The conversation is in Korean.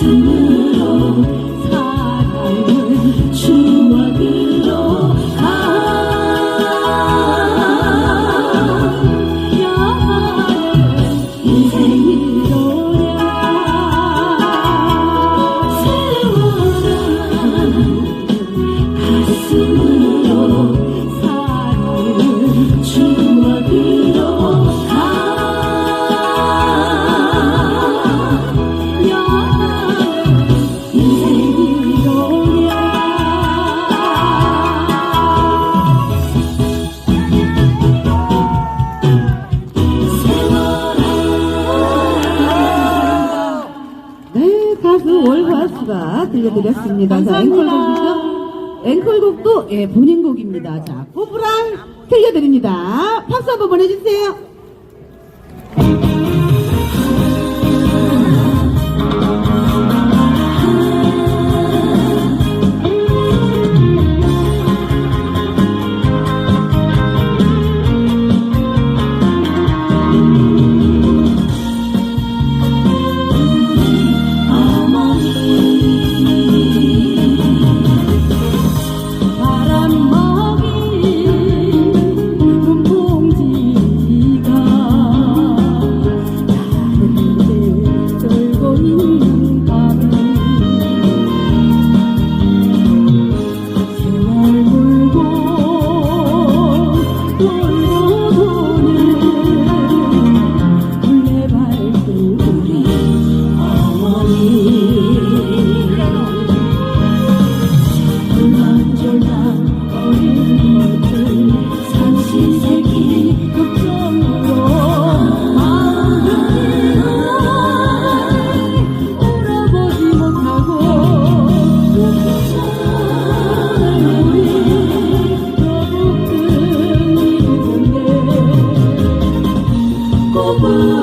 自由 들려드렸습니다. 자, 앵콜곡이죠? 앵콜곡도 예, 본인 곡입니다. 자, 꼬부랑 들려드립니다. 박수 한번 보내주세요. Oh.